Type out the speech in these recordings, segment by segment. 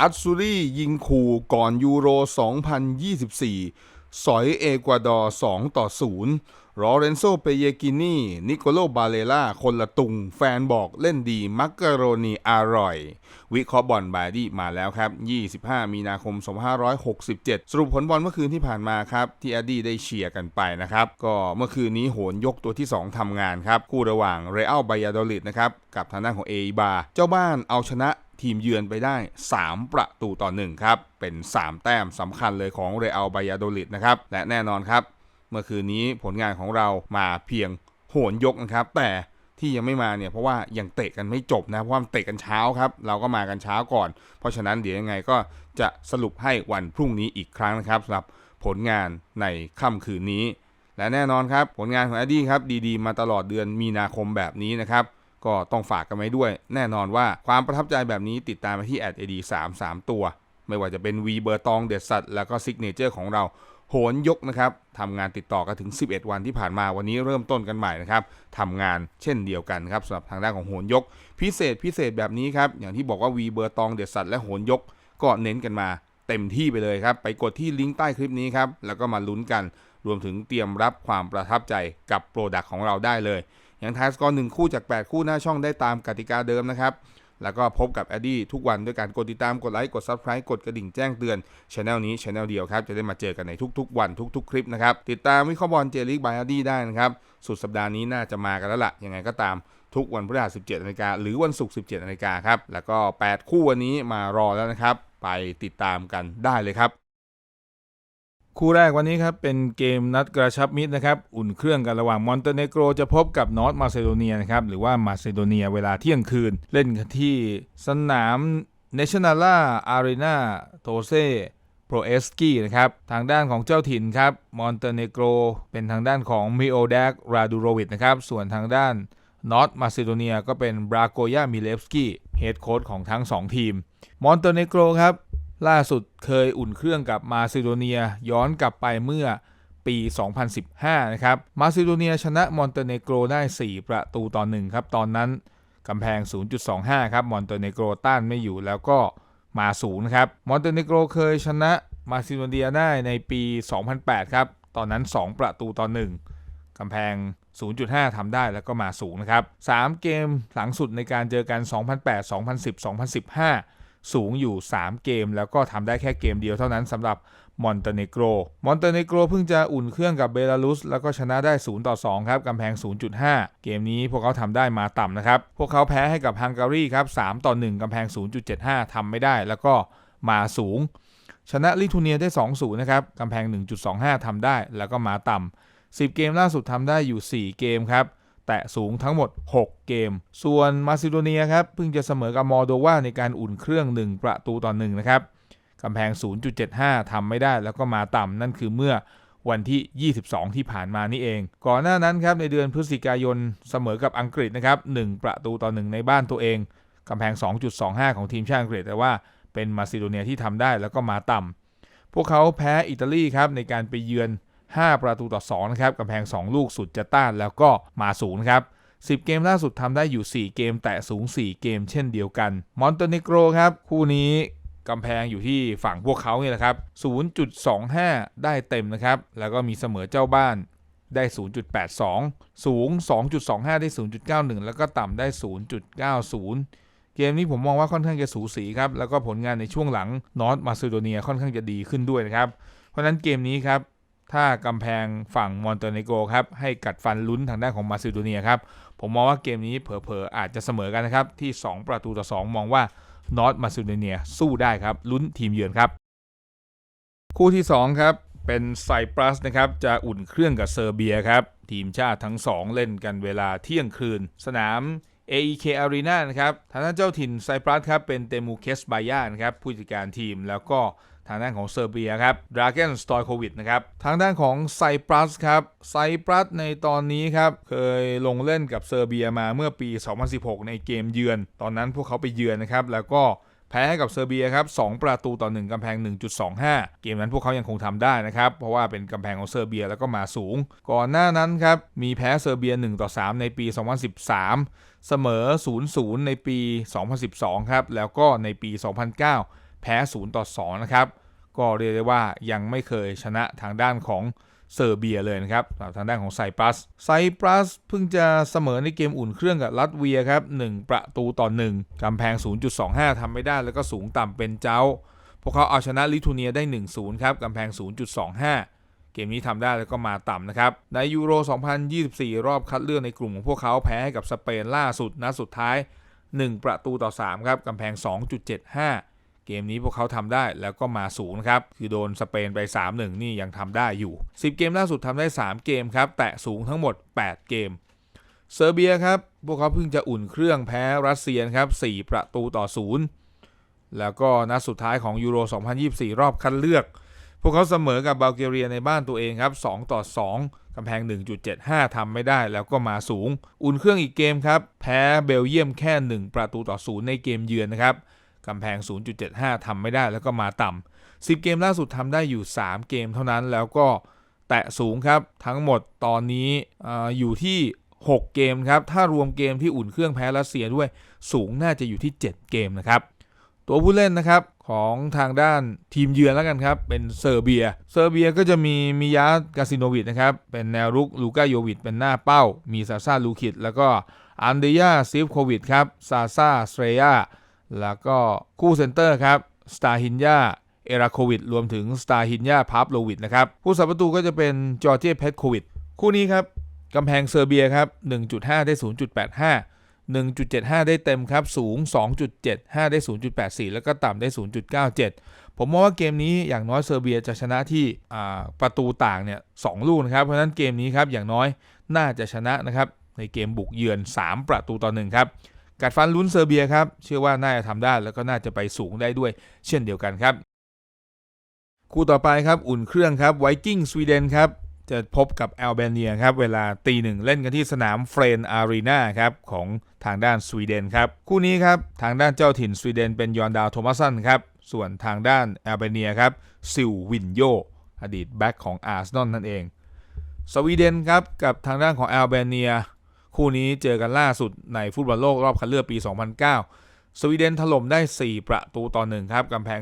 อัตซูรียิงขู่ก่อนยูโร 2024 สอยเอกวาดอร์ 2 ต่อ 0 รอเรนโซเปเยกินีนิโคโลบาเลล่า คนละตุง แฟนบอกเล่นดี มักกะโรนีอร่อย วิเคราะห์บอลบายดี้มาแล้วครับ 25 มีนาคม 2567 สรุปผลบอลเมื่อคืนที่ผ่านมาครับ ที่อดีได้เชียร์กันไปนะครับ ก็เมื่อคืนนี้โหนยกตัวที่ 2ทำงานครับ คู่ระหว่างเรอัลบายาโดลิดนะครับ กับทางด้านของเอบาเจ้าบ้านเอาชนะ ทีมเยือนไปได้ 3 ประตูต่อ 1 ครับ เป็น 3 แต้มสำคัญเลยของเรอัลบายาโดลิดนะครับ และแน่นอนครับ เมื่อคืนนี้ผลงานของเรามาเพียงโหนยกนะครับ แต่ที่ยังไม่มาเนี่ยเพราะว่ายังเตะกันไม่จบนะเพราะว่ามันเตะกันเช้าครับ เราก็มากันเช้าก่อน เพราะฉะนั้นเดี๋ยวยังไงก็จะสรุปให้วันพรุ่งนี้อีกครั้งนะครับสำหรับผลงานในค่ำคืนนี้ และแน่นอนครับ ผลงานของอดีครับดีๆ มาตลอดเดือนมีนาคมแบบนี้นะครับ ก็ต้องฝากกันไว้ด้วย แน่นอนว่าความประทับใจแบบนี้ติดตามไปที่แอดเอดีสามสามตัว ไม่ว่าจะเป็นวีเบอร์ตองเด็ดสัตว์แล้วก็ซิกเนเจอร์ของเราโหนยกนะครับทำงานติดต่อกันถึง 11 วันที่ผ่านมาวันนี้เริ่มต้นกันใหม่นะครับทำงานเช่นเดียวกันครับสำหรับทางด้านของโหนยก พิเศษพิเศษแบบนี้ครับอย่างที่บอกว่าวีเบอร์ตองเด็ดสัตว์และโหนยก ก็เน้นกันมาเต็มที่ไปเลยครับ ไปกดที่ลิงก์ใต้คลิปนี้ครับ แล้วก็มาลุ้นกัน รวมถึงเตรียมรับความประทับใจกับโปรดักต์ของเราได้เลย อย่างทายสกอร์หนึ่งคู่จาก 8 คู่หน้าช่องได้ตามกติกาเดิมนะครับ แล้วก็พบกับแอดดี้ทุกวันด้วยการกดติดตามกดไลค์กด Subscribe กดกระดิ่งแจ้งเตือนช anel นี้ช anel เดียวครับ จะได้มาเจอกันในทุกๆ วันทุก ๆ คลิปนะครับ ติดตามวิเคราะห์บอลเจลิกบายแอดดี้ได้นะครับ สุดสัปดาห์นี้น่าจะมากันแล้วล่ะยังไงก็ตามทุกวันพฤหัส 17นาฬิกาหรือวันศุกร์ 17นาฬิกาครับ แล้วก็ 8 คู่วันนี้มารอแล้วนะครับ ไปติดตามกันได้เลยครับ คู่แรกวันนี้ครับเป็นเกมนัดกระชับมิตรนะครับอุ่นเครื่องกันระหว่างมอนเตเนโกรจะพบกับนอร์ทมาซิโดเนียนะครับหรือว่ามาซิโดเนียเวลาเที่ยงคืน เล่นกันที่สนามเนชั่น a ล่าอารีนาโทเซโปรเอสกี้นะครับทางด้านของเจ้าถิ่นครับมอนเตเนโกรเป็นทางด้านของมิโอแดกราดูโรวิดนะครับส่วนทางด้านนอร์ทมาซิโดเนียก็เป็นบราโกยามิเลฟสกี้เฮดโค้ชของทั้ง 2 ทีม มอนเตเนโกรครับ ล่าสุดเคยอุ่นเครื่องกับมาซิโดเนียย้อนกลับไปเมื่อปี 2015 นะครับ มาซิโดเนียชนะมอนเตเนโกรได้ 4 ประตูต่อ1ครับ ตอนนั้นกำแพง 0.25 ครับ มอนเตเนโกรต้านไม่อยู่แล้วก็มาสูงนะครับ มอนเตเนโกรเคยชนะมาซิโดเนียได้ในปี 2008 ครับ ตอนนั้น 2 ประตูต่อ1กำแพง 0.5ทำได้แล้วก็มาสูงนะครับ 3 เกมหลังสุดในการเจอกัน 2008 2010 2015 สูงอยู่ 3 เกม แล้วก็ทำได้แค่เกมเดียวเท่านั้นสำหรับมอนเตเนโกร มอนเตเนโกรเพิ่งจะอุ่นเครื่องกับเบลารุส แล้วก็ชนะได้ 0 ต่อ 2 ครับกำแพง 0.5 เกมนี้พวกเขาทำได้มาต่ำนะครับ พวกเขาแพ้ให้กับฮังการีครับ 3 ต่อ 1กำแพง 0.75 ทำไม่ได้แล้วก็มาสูง ชนะลิทัวเนียได้ 2-0 นะครับกำแพง 1.25 ทำได้แล้วก็มาต่ำ10 เกมล่าสุดทำได้อยู่ 4 เกมครับ แตะสูงทั้งหมด 6 เกม ส่วนมาซิโดเนียครับเพิ่งจะเสมอกับมอโดวาในการอุ่นเครื่อง 1 ประตูต่อ1นะครับกำแพง 0.75ทำไม่ได้แล้วก็มาต่ำนั่นคือเมื่อวันที่ 22 ที่ผ่านมานี่เอง ก่อนหน้านั้นครับในเดือนพฤศจิกายนเสมอกับอังกฤษนะครับ1ประตูต่อ 1 ในบ้านตัวเองกำแพง 2.25 ของทีมชาติอังกฤษแต่ว่าเป็นมาซิโดเนียที่ทำได้แล้วก็มาต่ำพวกเขาแพ้อิตาลีครับในการไปเยือน 5 ประตูต่อ2นะครับกำแพง 2 ลูกสุดจะต้านแล้วก็มาสูงครับ10 เกมล่าสุดทำได้อยู่ 4 เกมแตะสูง 4 เกมเช่นเดียวกัน มอนเตเนโกรครับ คู่นี้กำแพงอยู่ที่ฝั่งพวกเขาเนี่ยแหละครับ 0.25 ได้เต็มนะครับ แล้วก็มีเสมอเจ้าบ้านได้ 0.82 สูง 2.25 ได้ 0.91 แล้วก็ต่ำได้ 0.90 เกมนี้ผมมองว่าค่อนข้างจะสูสีครับ แล้วก็ผลงานในช่วงหลังนอร์ทมาซิโดเนียค่อนข้างจะดีขึ้นด้วยนะครับ เพราะฉะนั้นเกมนี้ครับ ถ้ากำแพงฝั่งมอนเตเนโกรครับให้กัดฟันลุ้นทางด้านของมาซิโดเนียครับผมมองว่าเกมนี้เผลอๆอาจจะเสมอกันนะครับที่ 2 ประตูต่อ 2 มองว่านอร์ทมาซิโดเนียสู้ได้ครับลุ้นทีมเยือนครับ คู่ที่ 2 ครับ เป็นไซปรัสนะครับจะอุ่นเครื่องกับเซอร์เบียครับ ทีมชาติทั้ง 2 เล่นกันเวลาเที่ยงคืน สนาม AEK Arena นะครับทางด้านเจ้าถิ่นไซปรัสครับเป็นเตมูเคสบายานครับผู้จัดการทีมแล้วก็ ทางด้านของเซอร์เบียครับดราเกนสตอยโควิดนะครับ ทางด้านของไซปรัสครับ ไซปรัสในตอนนี้ครับ เคยลงเล่นกับเซอร์เบียมาเมื่อปี 2016 ในเกมเยือน ตอนนั้นพวกเขาไปเยือนนะครับ แล้วก็แพ้ให้กับเซอร์เบียครับ 2 ประตูต่อ 1กำแพง 1.25 เกมนั้นพวกเขายังคงทำได้นะครับ เพราะว่าเป็นกำแพงของเซอร์เบียแล้วก็มาสูง ก่อนหน้านั้นครับ มีแพ้เซอร์เบีย 1 ต่อ 3 ในปี 2013 เสมอ 0-0 ในปี 2012 ครับ แล้วก็ในปี 2009 พ้ 0 ต่อ 2 นะครับ ก็เรียกได้ว่ายังไม่เคยชนะทางด้านของเซอร์เบียเลยนะครับทางด้านของไซปรัส ไซปรัสเพิ่งจะเสมอในเกมอุ่นเครื่องกับลัตเวียครับ 1 ประตูต่อ 1 กำแพง 0.25ทำไม่ได้แล้วก็สูงต่ำเป็นเจ้า พวกเขาเอาชนะลิทัวเนียได้ 1-0 ครับ กำแพง 0.25 เกมนี้ทำได้แล้วก็มาต่ำนะครับ ในยูโร 2024 รอบคัดเลือกในกลุ่มของพวกเขาแพ้ให้กับสเปนล่าสุดนัดสุดท้าย 1 ประตูต่อ 3 ครับ กำแพง 2.75 เกมนี้พวกเขาทำได้แล้วก็มาสูงนะครับ คือโดนสเปนไป 3-1 นี่ยังทำได้อยู่ 10 เกมล่าสุดทำได้ 3 เกมครับ แตะสูงทั้งหมด 8 เกม เซอร์เบียครับ พวกเขาเพิ่งจะอุ่นเครื่องแพ้รัสเซียครับ 4 ประตูต่อ 0 แล้วก็นัดสุดท้ายของยูโร 2024 รอบคัดเลือก พวกเขาเสมอกับบัลแกเรียในบ้านตัวเองครับ 2 ต่อ 2กำแพง 1.75ทำไม่ได้แล้วก็มาสูง อุ่นเครื่องอีกเกมครับ แพ้เบลเยียมแค่ 1 ประตูต่อ 0 ในเกมเยือนนะครับ กำแพง 0.75ทำไม่ได้แล้วก็มาต่ำ10 เกมล่าสุดทำได้อยู่ 3 เกมเท่านั้นแล้วก็แตะสูงครับ ทั้งหมดตอนนี้ออยู่ที่ 6 เกมครับ ถ้ารวมเกมที่อุ่นเครื่องแพ้รัสเซียด้วยสูงน่าจะอยู่ที่ 7 เกมนะครับ ตัวผู้เล่นนะครับของทางด้านทีมเยือนแล้วกันครับ เป็นเซอร์เบีย เซอร์เบียก็จะมีมิยาสกาซิโนวิชนะครับ เป็นแนวรุกลูก้าโยวิชเป็นหน้าเป้า มีซาซาลูคิดแล้วก็อันเดียซิฟโควิดครับซาซาสเตรยา แล้วก็คู่เซนเตอร์ครับสตาฮินยาเอราโควิดรวมถึงสตาฮินยาพาร์ฟโลวิดนะครับผู้สับประตูก็จะเป็นจอร์เจเพทโควิดคู่นี้ครับกำแพงเซอร์เบียครับ 1.5 ได้ 0.85 1.75 ได้เต็มครับ สูง 2.75 ได้ 0.84 แล้วก็ต่ำได้ 0.97 ผมมองว่าเกมนี้อย่างน้อยเซอร์เบียจะชนะที่ประตูต่างเนี่ยสลูกนะครับ เพราะฉะนั้นเกมนี้ครับอย่างน้อยน่าจะชนะนะครับในเกมบุกเยือน 3 ประตูต่อหนึ่งครับ กัดฟันลุ้นเซอร์เบียครับ เชื่อว่าน่าจะทำได้แล้วก็น่าจะไปสูงได้ด้วย เช่นเดียวกันครับ คู่ต่อไปครับอุ่นเครื่องครับไวกิ้งสวีเดนครับจะพบกับแอลเบเนียครับเวลาตีหนึ่งเล่นกันที่สนามเฟรนอารีนาครับของทางด้านสวีเดนครับ คู่นี้ครับทางด้านเจ้าถิ่นสวีเดนเป็นยอนดาวโทมัสันครับส่วนทางด้านแอลเบเนียครับซิลวินโยอดีตแบ็กของอาร์เซนอลนั่นเอง สวีเดนครับกับทางด้านของแอลเบเนีย คู่นี้เจอกันล่าสุดในฟุตบอลโลกรอบคัดเลือกปี 2009 สวีเดนถล่มได้ 4 ประตูต่อหนึ่งครับกำแพง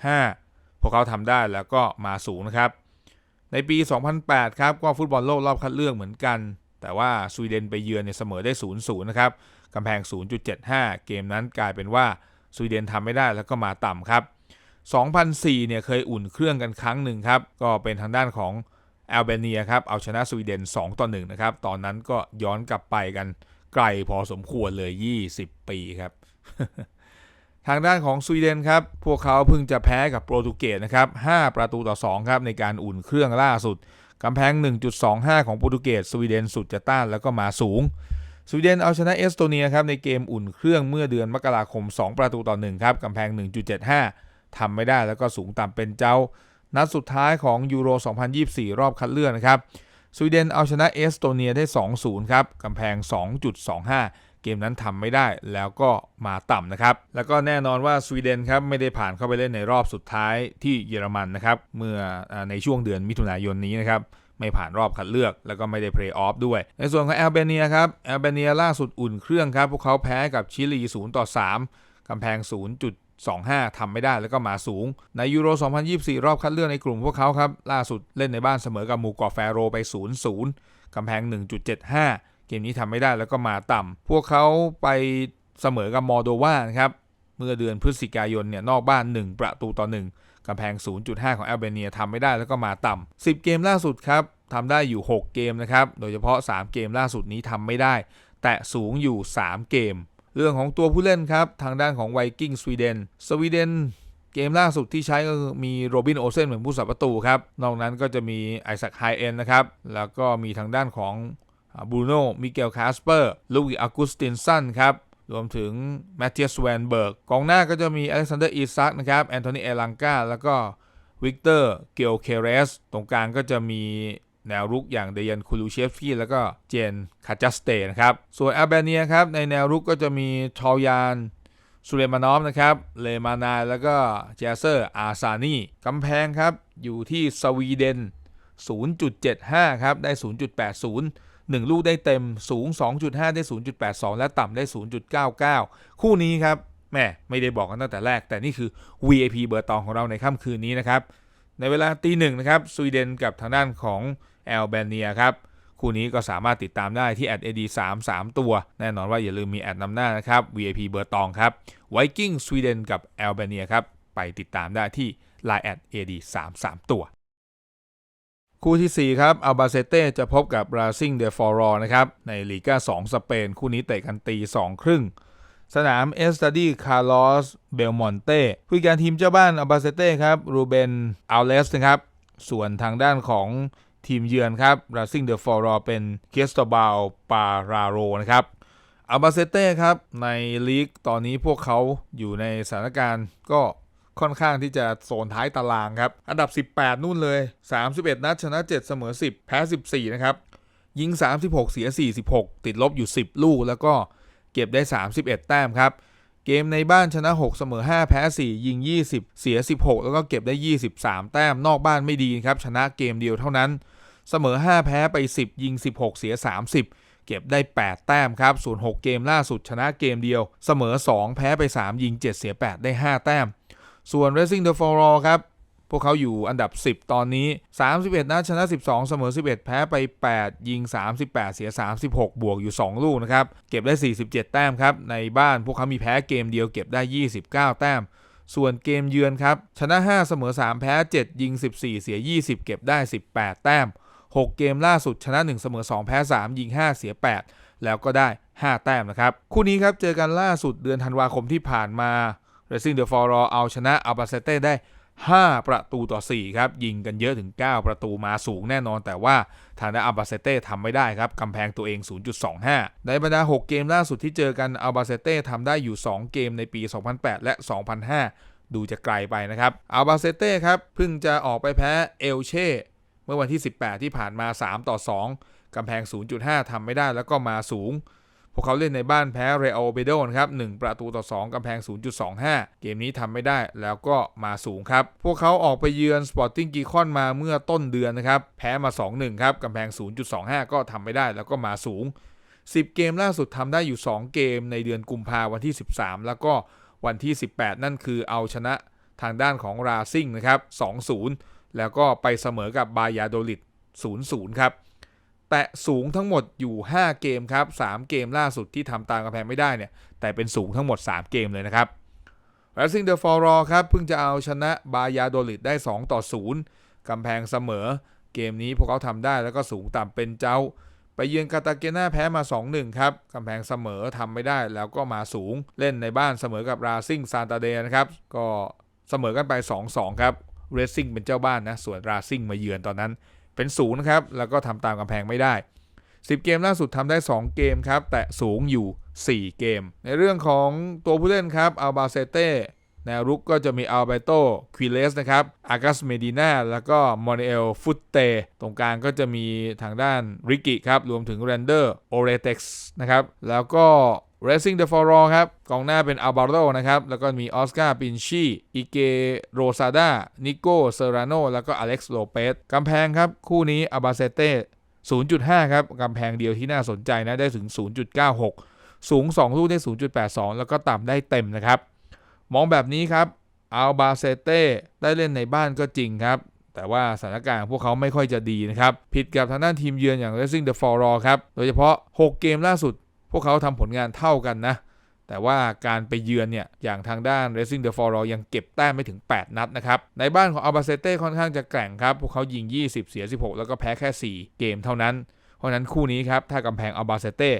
1.75 พวกเขาทำได้แล้วก็มาสูงนะครับ ในปี 2008 ครับก็ฟุตบอลโลกรอบคัดเลือกเหมือนกัน แต่ว่าสวีเดนไปเยือนเนี่ยเสมอได้ 0-0 นะครับกำแพง 0.75 เกมนั้นกลายเป็นว่าสวีเดนทำไม่ได้แล้วก็มาต่ำครับ 2004 เนี่ยเคยอุ่นเครื่องกันครั้งหนึ่งครับ ก็เป็นทางด้านของ แอลเบเนียครับเอาชนะสวีเดน 2 ต่อ 1 นะครับ ตอนนั้นก็ย้อนกลับไปกันไกลพอสมควรเลย 20 ปีครับ ทางด้านของสวีเดนครับ พวกเขาเพิ่งจะแพ้กับโปรตุเกสนะครับ 5 ประตูต่อ 2 ครับ ในการอุ่นเครื่องล่าสุดกำแพง 1.25 ของโปรตุเกสสวีเดนสุดจะต้านแล้วก็มาสูงสวีเดนเอาชนะเอสโตเนียครับในเกมอุ่นเครื่องเมื่อเดือนมกราคม 2 ประตูต่อ1ครับกำแพง 1.75ทำไม่ได้แล้วก็สูงต่ำเป็นเจ้า นัดสุดท้ายของยูโร 2024 รอบคัดเลือกนะครับสวีเดนเอาชนะเอสโตเนียได้ 2-0 ครับกำแพง 2.25 เกมนั้นทำไม่ได้แล้วก็มาต่ำนะครับ แล้วก็แน่นอนว่าสวีเดนครับไม่ได้ผ่านเข้าไปเล่นในรอบสุดท้ายที่เยอรมันนะครับเมื่อในช่วงเดือนมิถุนายนนี้นะครับไม่ผ่านรอบคัดเลือก แล้วก็ไม่ได้เพลย์ออฟด้วย ในส่วนของแอลเบเนียครับแอลเบเนียล่าสุดอุ่นเครื่องครับ พวกเขาแพ้กับชิลี 0 ต่อ 3กำแพง 25ทำไม่ได้แล้วก็มาสูง ในยูโร 2024 รอบคัดเลือกในกลุ่มพวกเขาครับ ล่าสุดเล่นในบ้านเสมอกับมูกอแฟโรไป 0-0กำแพง 1.75 เกมนี้ทำไม่ได้แล้วก็มาต่ำพวกเขาไปเสมอกับมอโดวาครับเมื่อเดือนพฤศจิกายนเนี่ยนอกบ้าน 1 ประตูต่อ 1กำแพง 0.5 ของแอลเบเนียทำไม่ได้แล้วก็มาต่ำ10 เกมล่าสุดครับทำได้อยู่ 6 เกมนะครับ โดยเฉพาะ 3 เกมล่าสุดนี้ทำไม่ได้ แต่สูงอยู่ 3 เกม เรื่องของตัวผู้เล่นครับ ทางด้านของไวกิ้งสวีเดน สวีเดนเกมล่าสุดที่ใช้ก็คือมีโรบินโอเซนเหมือนผู้สับประตูครับ นอกนั้นก็จะมีไอแซักไฮเอ็นนะครับ แล้วก็มีทางด้านของบูโน่มิเกลคาสเปอร์ ลูอิอากุสตินสันครับ รวมถึงแมตเทียสแวนเบิร์ก กองหน้าก็จะมีอเล็กซานเดอร์อีซักนะครับ แอนโทนีเอลังกาแล้วก็วิกเตอร์เกลเคเรส ตรงกลางก็จะมี แนวรุกอย่างเดยันคูลูเชฟฟี่แล้วก็เจนคาจัสเตนะครับ ส่วนแอลเบเนียครับในแนวรุกก็จะมีทอลยานสุเลมานอฟนะครับ เลมานายแล้วก็เจเซอร์อาซานีกำแพงครับ อยู่ที่สวีเดน 0.75 ครับ ได้ 0.80 1 ลูกได้เต็มสูง 2.5 ได้ 0.82 และต่ำได้ 0.99 คู่นี้ครับแม่ไม่ได้บอกกันตั้งแต่แรก แต่นี่คือ VIP เบอร์ตองของเราในค่ำคืนนี้นะครับ ในเวลาตีหนึ่งนะครับสวีเดนกับทางด้านของ แอลเบเนียครับคู่นี้ก็สามารถติดตามได้ที่ @ad3 3 ตัว แน่นอนว่าอย่าลืมมีแอดนำหน้านะครับ VIP เบอร์ตองครับไวกิ้งสวีเดนกับแอลเบเนียครับ ไปติดตามได้ที่ Line @ad3 3ตัว คู่ทีสี่ 4 ครับอัลบาเซเต้จะพบกับราซิงเดฟอรอนะครับในลีกา2 สเปน คู่นี้เตะกันตี2ครึ่งสนามเอสตาดีคาร์ลอสเบลมอนเต้ผู้การทีมเจ้าบ้านอัลบาเซเต้ครับรูเบนอัลเลสนะครับส่วนทางด้านของ ทีมเยือนครับราซิงเดอะฟอรอเป็นเคสตบาลปาราโรนะครับอัลบาเซเต้ครับในลีกตอนนี้พวกเขาอยู่ในสถานการณ์ก็ค่อนข้างที่จะโซนท้ายตารางครับ อันดับ 18 นู่นเลย 31 นัดชนะ 7 เสมอ 10 แพ้ 14 นะครับ ยิง 36 เสีย 46 ติดลบอยู่ 10 ลูก แล้วก็เก็บได้ 31 แต้มครับ เกมในบ้านชนะ 6 เสมอ 5 แพ้ 4 ยิง 20 เสีย 16 แล้วก็เก็บได้ 23 แต้ม นอกบ้านไม่ดีครับ ชนะเกมเดียวเท่านั้น เสมอ 5 แพ้ไป 10 ยิง 16 เสีย 30 เก็บได้ 8 แต้มครับส่วน6เกมล่าสุดชนะเกมเดียว เสมอ 2 แพ้ไป 3 ยิง 7 เสีย 8 ได้ 5 แต้ม ส่วน Racing the f o r o ครับ พวกเขาอยู่อันดับ 10 ตอนนี้ 31 นัดชนะ 12 เสมอ 11 แพ้ไป 8 ยิง 38 เสีย 36 บวกอยู่ 2 ลูกนะครับ เก็บได้ 47 แต้มครับ ในบ้านพวกเขามีแพ้เกมเดียวเก็บได้ 29 แต้มส่วนเกมเยือนครับ ชนะ 5 เสมอ 3 แพ้ 7 ยิง 14 เสีย 20 เก็บได้ 18 แต้ม 6 เกมล่าสุดชนะ 1 เสมอ 2 แพ้ 3 ยิง 5 เสีย 8 แล้วก็ได้ 5 แต้มนะครับ คู่นี้ครับเจอกันล่าสุดเดือนธันวาคมที่ผ่านมา Racing the f o r o เอาชนะอัลบาเซเต้ได้ 5 ประตูต่อ 4 ครับ ยิงกันเยอะถึง 9 ประตูมาสูงแน่นอน แต่ว่าทางด้านอัลบาเซเต้ทำไม่ได้ครับกำแพงตัวเอง 0.25 ในบรรดา 6 เกมล่าสุดที่เจอกันอัลบาเซเต้ทำได้อยู่ 2 เกมในปี 2008 และ 2005ดูจะไกลไปนะครับ อัลบาเซเต้ครับเพิ่งจะออกไปแพ้เอลเช่ เมื่อวันที่ 18 ที่ผ่านมา 3 ต่อ 2 กำแพง 0.5 ทำไม่ได้แล้วก็มาสูง พวกเขาเล่นในบ้านแพ้เรอัลเบโดนะครับ 1 ประตูต่อ 2 กำแพง 0.25 เกมนี้ทำไม่ได้แล้วก็มาสูงครับ พวกเขาออกไปเยือนสปอร์ติ้งกีคอนมาเมื่อต้นเดือนนะครับ แพ้มา 2-1 ครับ กำแพง 0.25 ก็ทำไม่ได้แล้วก็มาสูง 10 เกมล่าสุดทำได้อยู่ 2 เกมในเดือนกุมภาวันที่ 13 แล้วก็วันที่ 18 นั่นคือเอาชนะทางด้านของราซิงนะครับ 2-0 แล้วก็ไปเสมอกับบายาโดลิด0-0 ครับ แตะสูงทั้งหมดอยู่ 5 เกมครับ 3 เกมล่าสุดที่ทำตามกำแพงไม่ได้เนี่ย แต่เป็นสูงทั้งหมด 3 เกมเลยนะครับ Racing the f o r o ครับ เพิ่งจะเอาชนะบายาโดลิดได้ 2 ต่อ 0กำแพงเสมอ เกมนี้พวกเขาทำได้แล้วก็สูงต่ำเป็นเจ้า ไปเยือนกาตาเกน่าแพ้มา 2-1 ครับกำแพงเสมอทำไม่ได้แล้วก็มาสูง เล่นในบ้านเสมอกับราซิงซานตาเดนะครับ ก็เสมอกันไป 2-2 ครับ เรซิ่งเป็นเจ้าบ้านนะ ส่วนราซิ่งมาเยือนตอนนั้น เป็นศูนย์นะครับ แล้วก็ทำตามกำแพงไม่ได้ 10 เกมล่าสุดทำได้ 2 เกมครับ แต่สูงอยู่ 4 เกม ในเรื่องของตัวผู้เล่นครับอัลบาเซเต้แนวรุกก็จะมีอัลเบโตควิเลสนะครับ อากัสเมดินาแล้วก็มอนเอลฟุตเต ตรงกลางก็จะมีทางด้านริกิครับ รวมถึงเรนเดอร์ โอเรเต็กซ์นะครับ แล้วก็ Racing the f o r o ครับกองหน้าเป็นอัลบาโรนะครับ แล้วก็มีออสการ์ปินชีอิเกโรซาดานิโกเซราโนแล้วก็อเล็กซ์โลเปสกำแพงครับ คู่นี้อัลบาเซเต้0.5 ครับกำแพงเดียวที่น่าสนใจนะ ได้ถึง 0.96 สูง 2 ลูกได้ 0.82 แล้วก็ต่ำได้เต็มนะครับ มองแบบนี้ครับอัลบาเซเต้ได้เล่นในบ้านก็จริงครับแต่ว่าสถานการณ์พวกเขาไม่ค่อยจะดีนะครับ ผิดกับทางด้านทีมเยือนอย่าง Racing the f o r o ครับ โดยเฉพาะ 6 เกมล่าสุด พวกเขาทำผลงานเท่ากันนะ แต่ว่าการไปเยือนเนี่ย อย่างทางด้าน Racing the f o r o ยังเก็บแต้มไม่ถึง 8 นัดนะครับ ในบ้านของอัลบาเซเต้ค่อนข้างจะแกร่งครับ พวกเขายิง 20 เสีย 16 แล้วก็แพ้แค่ 4 เกมเท่านั้น เพราะนั้นคู่นี้ครับ ถ้ากำแพงอัลบาเซเต้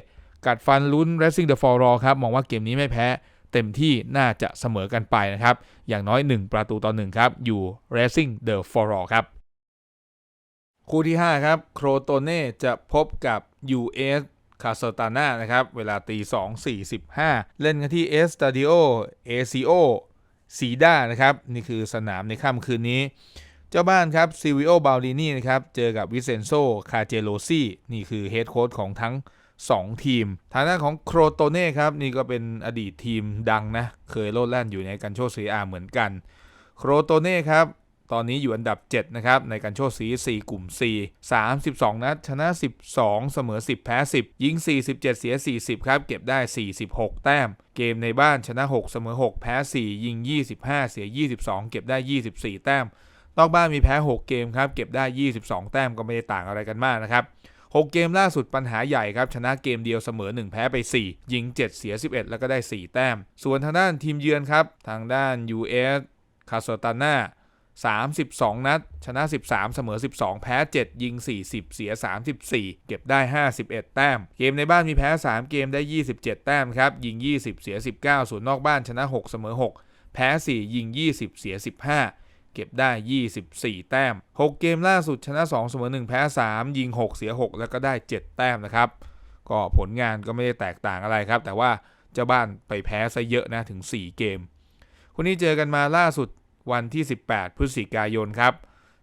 กัดฟันลุ้น Racing the f o r o ครับ มองว่าเกมนี้ไม่แพ้ เต็มที่น่าจะเสมอกันไปนะครับ อย่างน้อย 1 ประตูต่อ1ครับ อยู่ Racing the f o r o ครับ คู่ที่ 5 ครับ โครโตเน่จะพบกับ US คา s ตาน่านะครับ เวลาตี2 45 เล่นกันที่เอสตาดิโอเอซิโอซีด้านะครับ นี่คือสนามในค่ำคืนนี้ เจ้าบ้านครับซิวิโอบาลินีนะครับ เจอกับวิเซนโซ คาเจโลซีนี่คือเฮดโค้ชของทั้ง 2 ทีม ทางด้านของโครโตเน่ครับ นี่ก็เป็นอดีตทีมดังนะ เคยโลดแล่นอยู่ในกันโชซีอาเหมือนกัน โครโตเน่ครับ ตอนนี้อยู่อันดับ 7 นะครับ ในการโชว์สี4กลุ่ม4 32 นัด ชนะ 12 เสมอ 10 แพ้ 10 ยิง 47 เสีย 40 ครับ เก็บได้ 46 แต้ม เกมในบ้านชนะ 6 เสมอ 6 แพ้ 4 ยิง 25 เสีย 22 เก็บได้ 24 แต้ม นอกบ้านมีแพ้ 6 เกมครับ เก็บได้ 22 แต้มก็ไม่ได้ต่างอะไรกันมากนะครับ6 เกมล่าสุดปัญหาใหญ่ครับ ชนะเกมเดียวเสมอ 1 แพ้ไป 4 ยิง 7 เสีย 11 แล้วก็ได้ 4 แต้ม ส่วนทางด้านทีมเยือนครับ ทางด้าน US คาโซตาน่า 32 นัด ชนะ 13 เสมอ 12 แพ้ 7 ยิง 40 เสีย 34 เก็บได้ 51 แต้ม เกมในบ้านมีแพ้ 3 เกมได้ 27 แต้มครับ ยิง 20 เสีย 19 ส่วนนอกบ้านชนะ 6 เสมอ 6 แพ้ 4 ยิง 20 เสีย 15 เก็บได้ 24 แต้ม 6 เกมล่าสุดชนะ 2 เสมอ 1 แพ้ 3 ยิง 6 เสีย 6 แล้วก็ได้ 7 แต้มนะครับ ก็ผลงานก็ไม่ได้แตกต่างอะไรครับ แต่ว่าเจ้าบ้านไปแพ้ซะเยอะนะถึง 4 เกมคนนี้เจอกันมาล่าสุด วันที่ 18 พฤศจิกายนครับ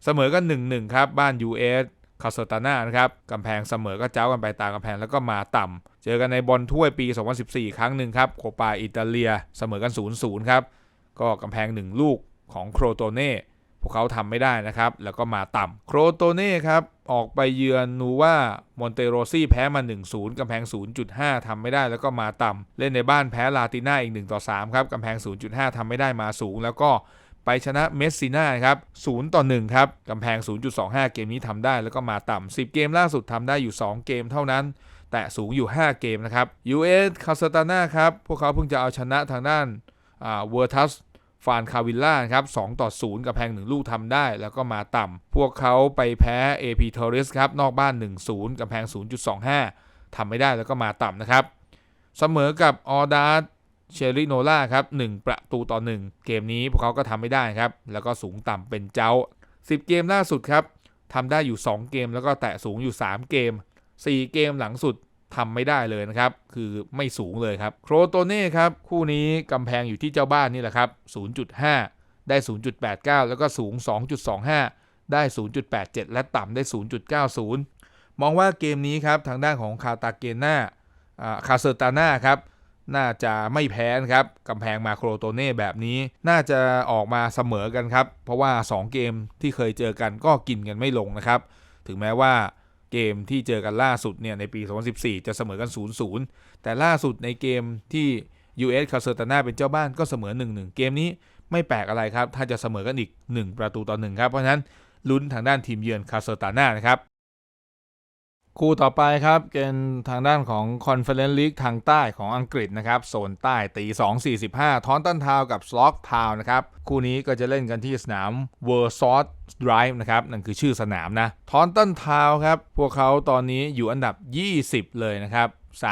เสมอกัน 1-1 ครับ บ้าน US คาสตาน่านะครับกำแพงเสมอก็เจ้ากันไปตามกำแพงแล้วก็มาต่ำ เจอกันในบอลถ้วยปี 2014 ครั้งหนึ่งครับ โคปาอิตาเลีย เสมอกัน 0-0 ครับ ก็กำแพง 1 ลูกของโครโตเน่ พวกเขาทำไม่ได้นะครับ แล้วก็มาต่ำ โครโตเน่ครับ ออกไปเยือนนูว่ามอนเตโรซี่แพ้มา 1-0กำแพง 0.5 ทำไม่ได้แล้วก็มาต่ำ เล่นในบ้านแพ้ลาติน่าอีก 1-3 ครับกำแพง 0.5ทำไม่ได้มาสูงแล้วก็ ไปชนะเมสซิน่าครับ0ต่อ1ครับกำแพง 0.25 เกมนี้ทำได้แล้วก็มาต่ำ10 เกมล่าสุดทำได้อยู่ 2 เกมเท่านั้น แต่สูงอยู่ 5 เกมนะครับ US คาสตาน่าครับ พวกเขาเพิ่งจะเอาชนะทางด้านเวอร์ทัสฟานคาวิลล่าครับ2ต่อ 0 กับแพง 1 ลูกทำได้ แล้วก็มาต่ำพวกเขาไปแพ้ AP t o r r e s ครับ นอกบ้าน 1-0 กับแพง 0.25ทำไม่ได้แล้วก็มาต่ำนะครับ เสมอกับออดาร์ เชอริโนล่าครับ1ประตูต่อ 1 เกมนี้พวกเขาก็ทำไม่ได้ครับ แล้วก็สูงต่ำเป็นเจ้า 10 เกมล่าสุดครับทำได้อยู่ 2 เกมแล้วก็แตะสูงอยู่ 3 เกม 4 เกมหลังสุดทำไม่ได้เลยนะครับ คือไม่สูงเลยครับโครโตเน่ครับ คู่นี้กำแพงอยู่ที่เจ้าบ้านนี่แหละครับ 0.5 ได้ 0.89 แล้วก็สูง 2.25 ได้ 0.87 และต่ำได้ 0.90 มองว่าเกมนี้ครับทางด้านของคาตาเกน่าคาเซอร์ตาน่าครับ น่าจะไม่แพ้นะครับกำแพงมาโครโตเน่แบบนี้ น่าจะออกมาเสมอกันครับ เพราะว่า 2 เกมที่เคยเจอกันก็กินกันไม่ลงนะครับ ถึงแม้ว่าเกมที่เจอกันล่าสุดเนี่ยในปี 2014 จะเสมอกัน 0-0 แต่ล่าสุดในเกมที่ US คาเซอร์ตาน่าเป็นเจ้าบ้านก็เสมอ 1-1 เกมนี้ไม่แปลกอะไรครับ ถ้าจะเสมอกันอีก 1 ประตูต่อ1ครับ เพราะฉะนั้นลุ้นทางด้านทีมเยือนคาเซอร์ตาน่านะครับ คู่ต่อไปครับเกมทางด้านของ Conference League ทางใต้ของอังกฤษนะครับ โซนใต้ตี 2.45 ทอนตันทาวกับสล็อกทาวนะครับ คู่นี้ก็จะเล่นกันที่สนาม w o r s o t Drive นะครับ นั่นคือชื่อสนามนะทอนตันทาวครับ พวกเขาตอนนี้อยู่อันดับ 20 เลยนะครับ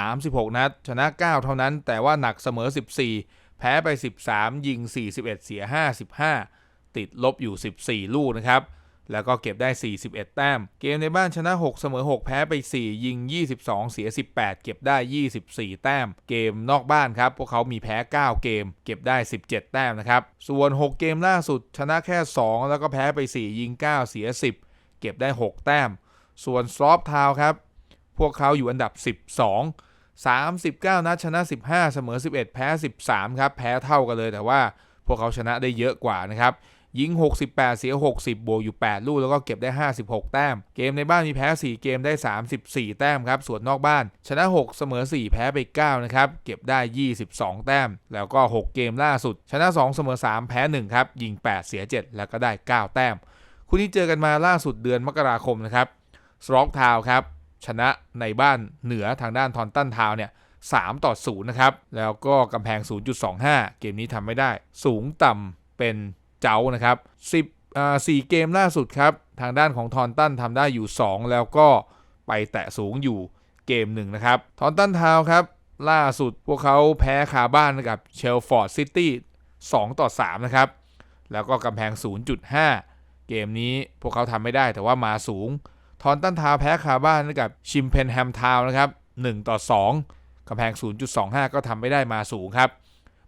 36 นัด ชนะ 9 เท่านั้น แต่ว่าหนักเสมอ 14 แพ้ไป 13 ยิง 41 เสีย 55 ติดลบอยู่ 14 ลูกนะครับ แล้วก็เก็บได้ 41 แต้ม เกมในบ้านชนะ 6 เสมอ 6 แพ้ไป 4 ยิง 22 เสีย 18 เก็บได้ 24 แต้ม เกมนอกบ้านครับ พวกเขามีแพ้ 9 เกม เก็บได้ 17 แต้มนะครับ ส่วน 6 เกมล่าสุดชนะแค่ 2 แล้วก็แพ้ไป 4 ยิง 9 เสีย 10 เก็บได้ 6 แต้ม ส่วนซอฟทาวครับ พวกเขาอยู่อันดับ 12 39 นัดชนะ 15 เสมอ 11 แพ้ 13 ครับ แพ้เท่ากันเลยแต่ว่าพวกเขาชนะได้เยอะกว่านะครับ ยิง 68 เสีย 60 บวกอยู่ 8 ลูก แล้วก็เก็บได้ 56 แต้ม เกมในบ้านมีแพ้ 4 เกมได้ 34 แต้มครับ ส่วนนอกบ้าน ชนะ 6 เสมอ 4 แพ้ไป 9 นะครับ เก็บได้ 22 แต้ม แล้วก็ 6 เกมล่าสุด ชนะ 2 เสมอ 3 แพ้ 1 ครับ ยิง 8 เสีย 7 แล้วก็ได้ 9 แต้ม คู่นี้เจอกันมาล่าสุดเดือนมกราคมนะครับสล็อกทาวครับ ชนะในบ้านเหนือทางด้านทอนตันทาวเนี่ย3 ต่อ 0 นะครับ แล้วก็กำแพง 0.25 เกมนี้ทำไม่ได้ สูงต่ำเป็น เจ้านะครับ10อ่า4เกมล่าสุดครับทางด้านของทอนตันทำได้อยู่ 2 แล้วก็ไปแตะสูงอยู่เกมหนึ่งนะครับ ทอนตันทาวครับ ล่าสุดพวกเขาแพ้คาบ้านกับเชลฟอร์ดซิตี้2ต่อ3นะครับ แล้วก็กำแพง 0.5 เกมนี้พวกเขาทำไม่ได้แต่ว่ามาสูง ทอนตันทาวแพ้คาบ้านกับชิมเพนแฮมทาวนะครับ1ต่อ 2กำแพง 0.25 ก็ทำไม่ได้มาสูงครับ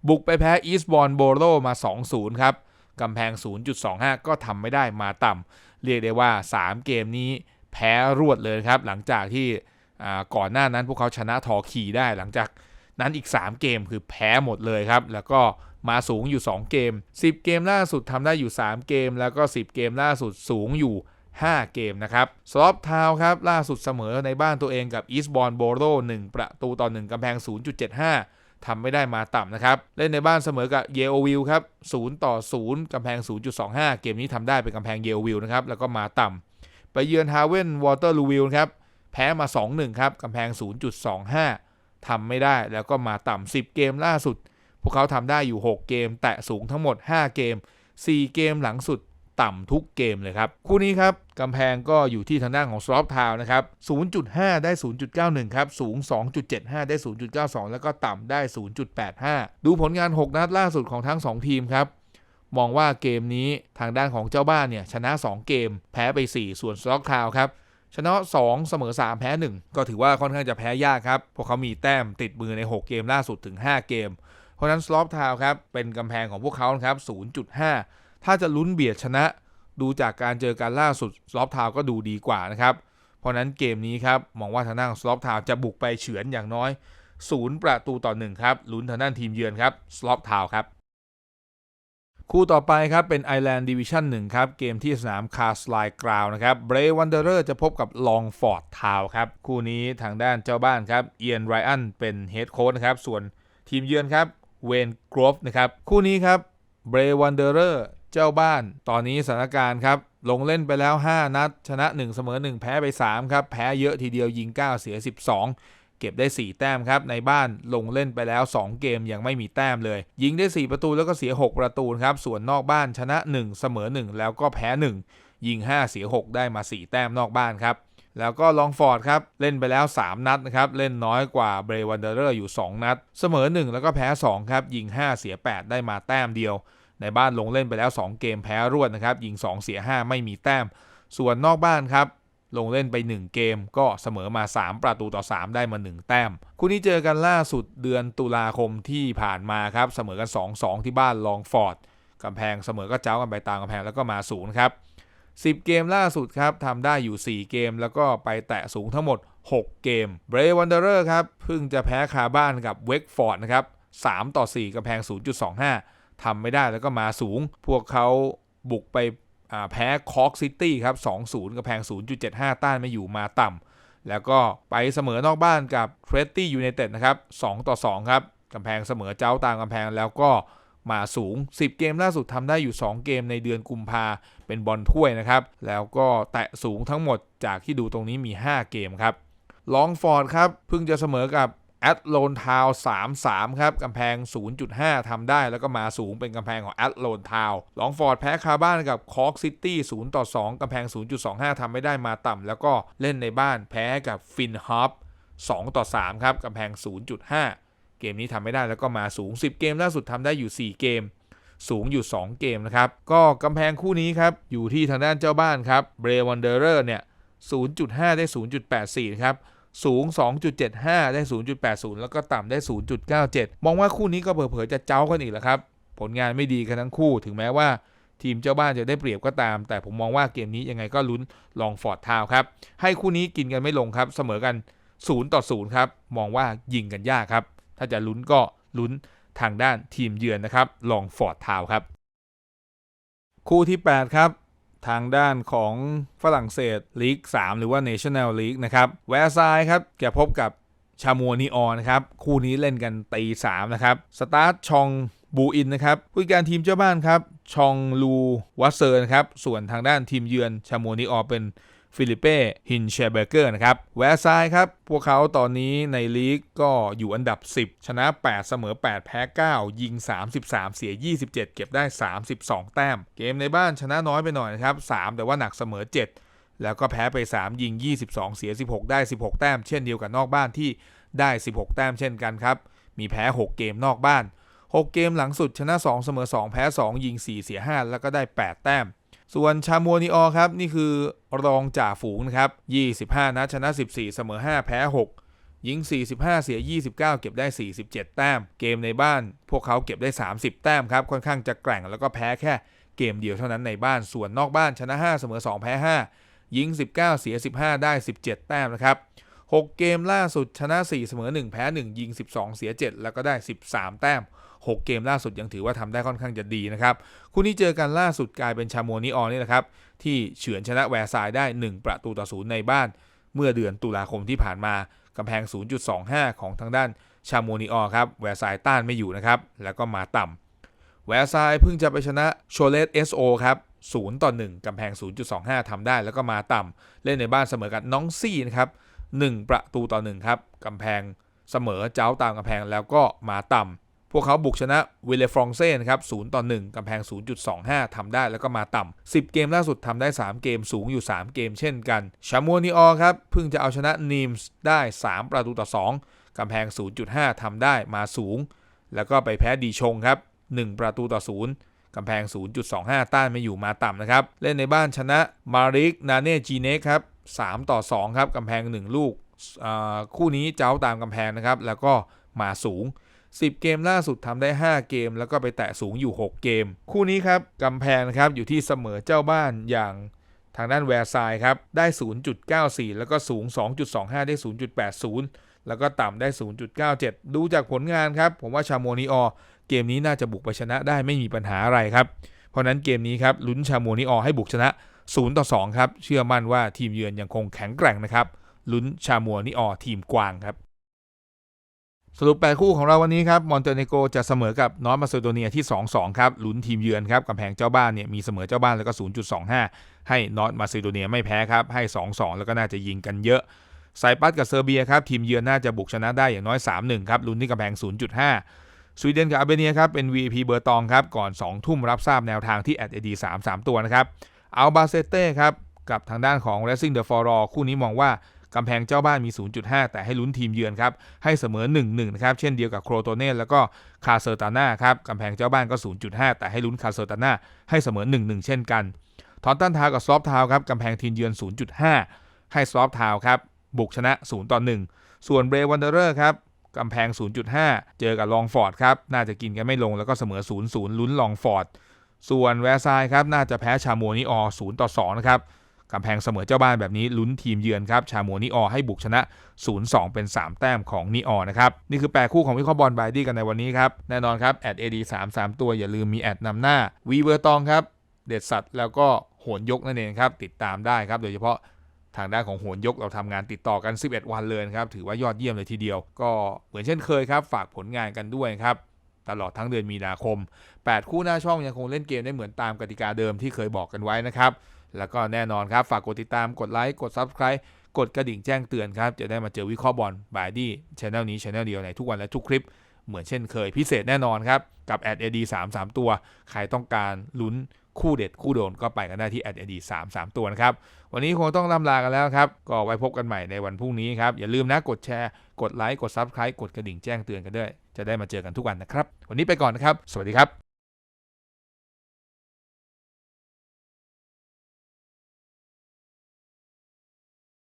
บุกไปแพ้อีสบอลโบโรมา 2-0 ครับ กำแพง 0.25 ก็ทำไม่ได้มาต่ำเรียกได้ว่า 3 เกมนี้แพ้รวดเลยครับ หลังจากที่ก่อนหน้านั้นพวกเขาชนะทอคีได้ หลังจากนั้นอีก 3 เกมคือแพ้หมดเลยครับ แล้วก็มาสูงอยู่ 2 เกม 10 เกมล่าสุดทำได้อยู่ 3 เกม แล้วก็ 10 เกมล่าสุดสูงอยู่ 5 เกมนะครับสล็อปทาวครับล่าสุดเสมอในบ้านตัวเองกับอีสบอ n โบโร1ประตูต่อ 1กำแพง 0.75 ทำไม่ได้มาต่ำนะครับ เล่นในบ้านเสมอกับเยโอวิลครับ0ต่อ 0กำแพง 0.25 เกมนี้ทำได้เป็นกำแพงเยโอวิลนะครับแล้วก็มาต่ำไปเยือนฮาเวนวอเตอร์ลูวิลครับแพ้มา 2-1 ครับกำแพง 0.25 ทำไม่ได้แล้วก็มาต่ำ10 เกมล่าสุด พวกเขาทำได้อยู่ 6 เกม แตะสูงทั้งหมด 5 เกม 4 เกมหลังสุด ต่ำทุกเกมเลยครับ คู่นี้ครับกำแพงก็อยู่ที่ทางด้านของสลอปทาวนะครับ 0.5 ได้ 0.91 ครับ สูง 2.75 ได้ 0.92 แล้วก็ต่ำได้ 0.85 ดูผลงาน 6 นัดล่าสุดของทั้ง 2 ทีมครับ มองว่าเกมนี้ทางด้านของเจ้าบ้านเนี่ยชนะ 2 เกม แพ้ไป 4 ส่วนสลอปทาวครับชนะ 2 เสมอ 3 แพ้ 1 ก็ถือว่าค่อนข้างจะแพ้ยากครับ พวกเขามีแต้มติดมือใน 6 เกมล่าสุดถึง 5 เกม เพราะฉะนั้นสลอปทาวครับเป็นกำแพงของพวกเขาครับ 0.5 ถ้าจะลุ้นเบียดชนะ ดูจากการเจอกันล่าสุดสล็อปทาวก็ดูดีกว่านะครับ เพราะนั้นเกมนี้ครับมองว่าทางด้านสล็อปทาวจะบุกไปเฉือนอย่างน้อย 0 ประตูต่อ1ครับลุ้นทางด้านทีมเยือนครับสล็อปทาวครับคู่ต่อไปครับเป็น Island Division 1ครับเกมที่สนามคาสไลกราวนะครับเบรวันเดอร์จะพบกับลองฟอร์ดทาวครับคู่นี้ทางด้านเจ้าบ้านครับเอียนไรอันเป็นเฮดโค้ชนะครับส่วนทีมเยือนครับเวนกรอฟนะครับคู่นี้ครับเบรวันเดอร์ เจ้าบ้าน ตอนนี้สถานการณ์ครับ ลงเล่นไปแล้ว 5 นัด ชนะ 1 เสมอ 1 แพ้ไป 3 ครับ แพ้เยอะทีเดียวยิง 9 เสีย 12 เก็บได้ 4 แต้มครับ ในบ้านลงเล่นไปแล้ว 2 เกมยังไม่มีแต้มเลย ยิงได้ 4 ประตูแล้วก็เสีย 6 ประตูครับ ส่วนนอกบ้านชนะ 1 เสมอ 1 แล้วก็แพ้ 1 ยิง 5 เสีย 6 ได้มา 4 แต้มนอกบ้านครับแล้วก็ลองฟอร์ดครับ เล่นไปแล้ว 3 นัดนะครับ เล่นน้อยกว่าเบรวันเดอร์อยู่ 2 นัด เสมอ 1 แล้วก็แพ้ 2 ครับ ยิง 5 เสีย 8 ได้มาแต้มเดียว ในบ้านลงเล่นไปแล้ว 2 เกมแพ้รวดนะครับยิง 2 เสีย 5 ไม่มีแต้ม ส่วนนอกบ้านครับลงเล่นไป 1 เกมก็เสมอมา 3 ประตูต่อ 3 ได้มา 1 แต้ม คู่นี้เจอกันล่าสุดเดือนตุลาคมที่ผ่านมาครับเสมอกัน 2-2 ที่บ้านลองฟอร์ดกำแพงเสมอก็เจ้ากันไปตามกำแพงแล้วก็มาศูนย์ครับ10 เกมล่าสุดครับทำได้อยู่ 4 เกม แล้วก็ไปแตะสูงทั้งหมด 6 เกมเบรวันเดอร์ครับเพิ่งจะแพ้คาบ้านกับเวกฟอร์ดนะครับ3ต่อ 4กำแพง 0.25 ทำไม่ได้แล้วก็มาสูง พวกเขาบุกไปแพ้คอร์กซิตี้ครับ 2-0กำแพง 0.75 ต้านไม่อยู่มาต่ำ แล้วก็ไปเสมอนอกบ้านกับเทรตตี้ยูไนเต็ดนะครับ2ต่อ2ครับกำแพงเสมอเจ้าตามกำแพงแล้วก็มาสูง 10 เกมล่าสุดทำได้อยู่ 2 เกมในเดือนกุมภาเป็นบอลถ้วยนะครับ แล้วก็แตะสูงทั้งหมดจากที่ดูตรงนี้มี 5 เกมครับลองฟอร์ดครับเพิ่งจะเสมอกับ แอตโลนทาว3-3ครับกำแพง 0.5ทำได้แล้วก็มาสูงเป็นกำแพงของแอตโลนทาวลองฟอร์ดแพ้คาบ้านกับคอร์กซิตี้0ต่อ2กำแพง 0.25ทำไม่ได้มาต่ำแล้วก็เล่นในบ้านแพ้กับฟินฮอป2ต่อ3ครับกำแพง 0.5 เกมนี้ทำไม่ได้แล้วก็มาสูง 10 เกมล่าสุดทำได้อยู่ 4 เกม สูงอยู่ 2 เกมนะครับ ก็กำแพงคู่นี้ครับ อยู่ที่ทางด้านเจ้าบ้านครับเบรวันเดอร์เนี่ย0.5 ได้ 0.84 ครับ สูง 2.75 ได้ 0.80 แล้วก็ต่ำได้ 0.97 มองว่าคู่นี้ก็เผลอๆจะเจ้ากันอีกแล้วครับ ผลงานไม่ดีกันทั้งคู่ ถึงแม้ว่าทีมเจ้าบ้านจะได้เปรียบก็ตาม แต่ผมมองว่าเกมนี้ยังไงก็ลุ้นลองฟอร์ดทาวครับ ให้คู่นี้กินกันไม่ลงครับ เสมอกัน 0 ต่อ 0 ครับ มองว่ายิงกันยากครับ ถ้าจะลุ้นก็ลุ้นทางด้านทีมเยือนนะครับ ลองฟอร์ดทาวครับ คู่ที่ 8 ครับ ทางด้านของฝรั่งเศสลีก 3 หรือว่า National League นะครับแวร์ซายครับแกพบกับชามัวนีออนนะครับ คู่นี้เล่นกันตี3นะครับ สตาร์ทชองบูอินนะครับผู้การทีมเจ้าบ้านครับ ชองลูวัสเซอร์นะครับ ส่วนทางด้านทีมเยือนชามัวนีออนเป็น ฟิลิเป้ฮินเชเบเกอร์นะครับแวร์ซายครับ พวกเขาตอนนี้ในลีกก็อยู่อันดับ 10 ชนะ 8 เสมอ 8 แพ้ 9 ยิง 33 เสีย 27 เก็บได้ 32 แต้ม เกมในบ้านชนะน้อยไปหน่อยนะครับ 3 แต่ว่าหนักเสมอ 7 แล้วก็แพ้ไป 3 ยิง 22 เสีย 16 ได้ 16 แต้ม เช่นเดียวกับนอกบ้านที่ได้ 16 แต้มเช่นกันครับ มีแพ้ 6 เกมนอกบ้าน 6 เกมหลังสุดชนะ 2 เสมอ 2 แพ้ 2 ยิง 4 เสีย 5 แล้วก็ได้ 8 แต้ม ส่วนชามัวนีออครับ นี่คือรองจ่าฝูงนะครับ 25 นัดชนะ 14 เสมอ 5 แพ้ 6 ยิง 45 เสีย 29 เก็บได้ 47 แต้ม เกมในบ้าน พวกเขาเก็บได้ 30 แต้มครับ ค่อนข้างจะแกร่งแล้วก็แพ้แค่เกมเดียวเท่านั้นในบ้าน ส่วนนอกบ้านชนะ 5 เสมอ 2 แพ้ 5 ยิง 19 เสีย 15 ได้ 17 แต้มนะครับ 6 เกมล่าสุดชนะ 4 เสมอ 1 แพ้ 1 ยิง 12 เสีย 7 แล้วก็ได้ 13 แต้ม 6 เกมล่าสุดยังถือว่าทำได้ค่อนข้างจะดีนะครับคู่นี้เจอกันล่าสุดกลายเป็นชาโมนิออนนี่แหละครับที่เฉือนชนะแวร์ซายได้ 1 ประตูต่อศูนย์ในบ้าน เมื่อเดือนตุลาคมที่ผ่านมากำแพง 0.25 ของทางด้านชาโมนิออครับแวร์ซายต้านไม่อยู่นะครับแล้วก็มาต่ำแวร์ซายเพิ่งจะไปชนะโชเลสเอสโอครับ0ต่อ1กำแพง 0.25ทำได้ แล้วก็มาต่ำเล่นในบ้านเสมอกับน้องซี่นะครับ1ประตูต่อ1ครับกำแพงเสมอเจ้าตามกำแพงแล้วก็มาต่ำ พวกเขาบุกชนะวิเลฟรองเซ่นะครับ0ต่อ 1กำแพง 0.25ทำได้แล้วก็มาต่ำ10 เกมล่าสุดทำได้ 3 เกมสูงอยู่ 3 เกมเช่นกัน ชามัวนิออครับเพิ่งจะเอาชนะนีมส์ได้ 3 ประตูต่อ 2กำแพง 0.5ทำได้มาสูง แล้วก็ไปแพ้ดีชงครับ 1 ประตูต่อ 0กำแพง 0.25 ต้านไม่อยู่มาต่ำนะครับ เล่นในบ้านชนะมาริก นาเน่จีเนกครับ 3 ต่อ 2 ครับ กำแพง 1 ลูกอ่าคู่นี้เจ้าตามกำแพงนะครับ แล้วก็มาสูง 10 เกมล่าสุดทำได้ 5 เกม แล้วก็ไปแตะสูงอยู่ 6 เกม คู่นี้ครับกำแพงนะครับอยู่ที่เสมอเจ้าบ้านอย่างทางด้านแวร์ซายครับได้ 0.94 แล้วก็สูง 2.25 ได้ 0.80 แล้วก็ต่ำได้ 0.97 ดูจากผลงานครับ ผมว่าชาโมนิออเกมนี้น่าจะบุกไปชนะได้ไม่มีปัญหาอะไรครับ เพราะนั้นเกมนี้ครับลุ้นชาโมนิออให้บุกชนะ 0 ต่อ 2 ครับ เชื่อมั่นว่าทีมเยือนยังคงแข็งแกร่งนะครับลุ้นชาโมนิออทีมกวางครับ สรุป8คู่ของเราวันนี้ครับมอนเตเนโกจะเสมอกับนอร์ทมาซิโดเนียที่ 2-2 ครับลุ้นทีมเยือนครับกำแพงเจ้าบ้านเนี่ยมีเสมอเจ้าบ้านแล้วก็ 0.25 ให้นอร์ทมาซิโดเนียไม่แพ้ครับให้ 2-2 แล้วก็น่าจะยิงกันเยอะไซปัสกับเซอร์เบียครับทีมเยือนน่าจะบุกชนะได้อย่างน้อย 3-1 ครับลุ้นที่กำแพง 0.5 สวีเดนกับอาร์เบเนียครับเป็น VP เบอร์ตองครับก่อน 2 ทุ่มรับทราบแนวทางที่แอดเอดี3 3ตัวนะครับอัลบาเซเต้ครับกับทางด้านของ Racing the f o r คู่นี้มองว่า กำแพงเจ้าบ้านมี 0.5 แต่ให้ลุ้นทีมเยือนครับ ให้เสมอ 1-1 นะครับ เช่นเดียวกับโครโตเน่แล้วก็คาเซอร์ตาน่าครับกำแพงเจ้าบ้านก็ 0.5 แต่ให้ลุ้นคาเซอร์ตาน่าให้เสมอ 1-1 เช่นกันทอนตันทาวกับซอฟทาวครับกำแพงทีมเยือน 0.5 ให้ซอฟทาวครับบุกชนะ 0 ต่อ 1 ส่วนเบรวันเดอร์ครับกำแพง 0.5 เจอกับลองฟอร์ดครับ น่าจะกินกันไม่ลงแล้วก็เสมอ 0-0 ลุ้นลองฟอร์ด ส่วนแวร์ซายครับ น่าจะแพ้ชาโมนิออ0ต่อ2นะครับ กำแพงเสมอเจ้าบ้านแบบนี้ลุ้นทีมเยือนครับชาโมนิออให้บุกชนะ 0-2 เป็น 3 แต้มของนิออนะครับนี่คือ8คู่ของวิเคราะห์บอลบายดี้กันในวันนี้ครับแน่นอนครับแอด AD 3 3ตัวอย่าลืมมีแอดนำหน้าวีเบอร์ตองครับเด็ดสัตว์แล้วก็โหนยกนั่นเองครับติดตามได้ครับโดยเฉพาะทางด้านของโหนยกเราทำงานติดต่อกัน 11 วันเลยนะครับ ถือว่ายอดเยี่ยมเลยทีเดียว ก็เหมือนเช่นเคยครับ ฝากผลงานกันด้วยครับ ตลอดทั้งเดือนมีนาคม 8 คู่หน้าช่องยังคงเล่นเกมได้เหมือนตามกติกาเดิมที่เคยบอกกันไว้นะครับ แล้วก็แน่นอนครับ ฝากกดติดตามกดไลค์กด Subscribe กดกระดิ่งแจ้งเตือนครับ จะได้มาเจอวิเคราะห์บอลบายดี้ช anel นี้ช anel เดียวในทุกวันและทุกคลิปเหมือนเช่นเคยพิเศษแน่นอนครับ กับแอดเอดีสามสามตัว ใครต้องการลุ้นคู่เด็ดคู่โดนก็ไปกันได้ที่แอดเอดีสามสามตัวนะครับ วันนี้คงต้องล่ำลากันแล้วครับ ก็ไว้พบกันใหม่ในวันพรุ่งนี้ครับ อย่าลืมนะกดแชร์ กดไลค์ กด Subscribe กดกระดิ่งแจ้งเตือนกันด้วย จะได้มาเจอกันทุกวันนะครับ วันนี้ไปก่อนนะครับ สวัสดีครับ